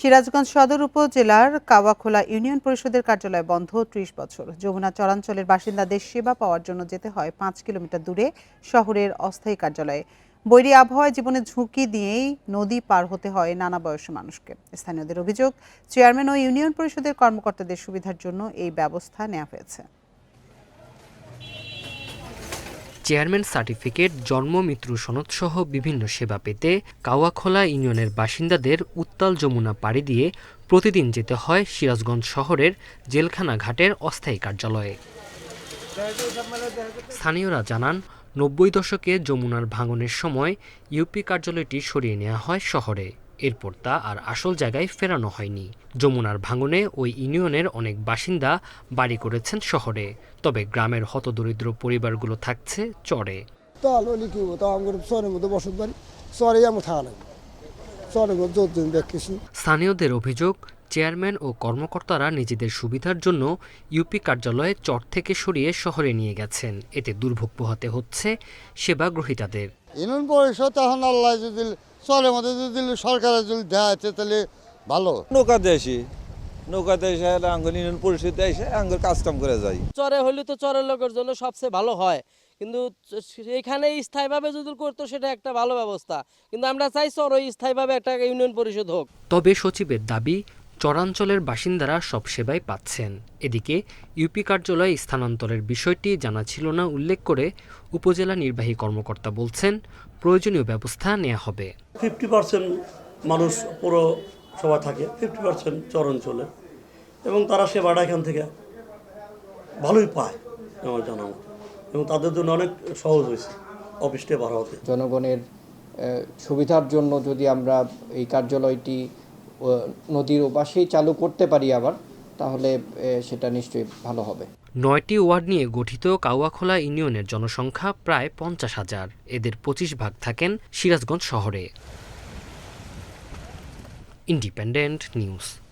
সিরাজগঞ্জ সদর উপজেলার কাওয়াখোলা ইউনিয়ন পরিষদের কার্যালয় বন্ধ, ত্রিশ বছর। যমুনা চরাঞ্চলের বাসিন্দাদের সেবা পাওয়ার জন্য যেতে হয় পাঁচ কিলোমিটার দূরে শহরের অস্থায়ী কার্যালয়ে। বৈরী আবহাওয়ায় জীবনের ঝুঁকি দিয়েই নদী পার হতে হয় নানা বয়সী মানুষকে। স্থানীয়দের অভিযোগ, চেয়ারম্যান ও ইউনিয়ন পরিষদের কর্মকর্তাদের সুবিধার জন্য এই ব্যবস্থা নেওয়া হয়েছে। চেয়ারম্যান সার্টিফিকেট, জন্ম, মৃত্যু সনদ সহ বিভিন্ন সেবা পেতে কাওয়াখোলা ইউনিয়নের বাসিন্দাদের উত্তাল যমুনা পাড়ি দিয়ে প্রতিদিন যেতে হয় সিরাজগঞ্জ শহরের জেলখানা ঘাটের অস্থায়ী কার্যালয়ে। স্থানীয়রা জানান, নব্বই দশকে যমুনার ভাঙনের সময় ইউপি কার্যালয়টি সরিয়ে নেওয়া হয় শহরে। এরপর তা আর আসল জায়গায় ফেরানো হয়নি। যমুনার ভাঙনে ওই ইউনিয়নের অনেক বাসিন্দা বাড়ি করেছেন শহরে। তবে গ্রামের হতদরিদ্র পরিবারগুলো থাকছে চরে। স্থানীয়দের অভিযোগ চেয়ারম্যান ও কর্মকর্তারা নিজেদের সুবিধার জন্য ইউপি কার্যালয়ে চর থেকে সরিয়ে শহরে নিয়ে গেছেন। এতে দুর্ভোগ পোহাতে হচ্ছে সেবা গ্রহীতাদের ইউনিয়ন পরিষদ তখন আল্লাহ যদি চলের মধ্যে যদি সরকারের যদি দেওয়া আছে তাহলে ভালো। নৌকা আসি নৌকাতে এসে আঙ্গুল ইউনিয়ন পরিষদে এসে আঙ্গুল কাজ করে যাই চরে হলে তো চরের লোকের জন্য সবচেয়ে ভালো হয়। কিন্তু এখানে স্থায়ীভাবে যদি করতো সেটা একটা ভালো ব্যবস্থা। কিন্তু আমরা চাই চর ওই স্থায়ীভাবে একটা ইউনিয়ন পরিষদ হোক। তবে সচিবের দাবি চরাঞ্চলের বাসিন্দারা সব সেবাই পাচ্ছেন। এদিকে ইউপি কার্যালয়ে স্থানান্তরের বিষয়টি জানা ছিল না উল্লেখ করে উপজেলা নির্বাহী কর্মকর্তা বলছেন প্রয়োজনীয় ব্যবস্থা নেওয়া হবে। ফিফটি পার্সেন্ট মানুষ পুরো সভা থাকে ফিফটি পার্সেন্ট চরাঞ্চলে এবং তারা সেবাটা এখান থেকে ভালোই পায় আমার জানা মতো। এবং তাদের জন্য অনেক সহজ হয়েছে অফিসটা ভাড়া হতে জনগণের সুবিধার জন্য যদি আমরা এই কার্যালয়টি নদীর ওপাশেই চালু করতে পারি আবার, তাহলে সেটা নিশ্চয়ই ভালো হবে। নয়টি ওয়ার্ড নিয়ে গঠিত কাউয়াখোলা ইউনিয়নের জনসংখ্যা প্রায় পঞ্চাশ হাজার। এদের পঁচিশ ভাগ থাকেন সিরাজগঞ্জ শহরে। Independent news.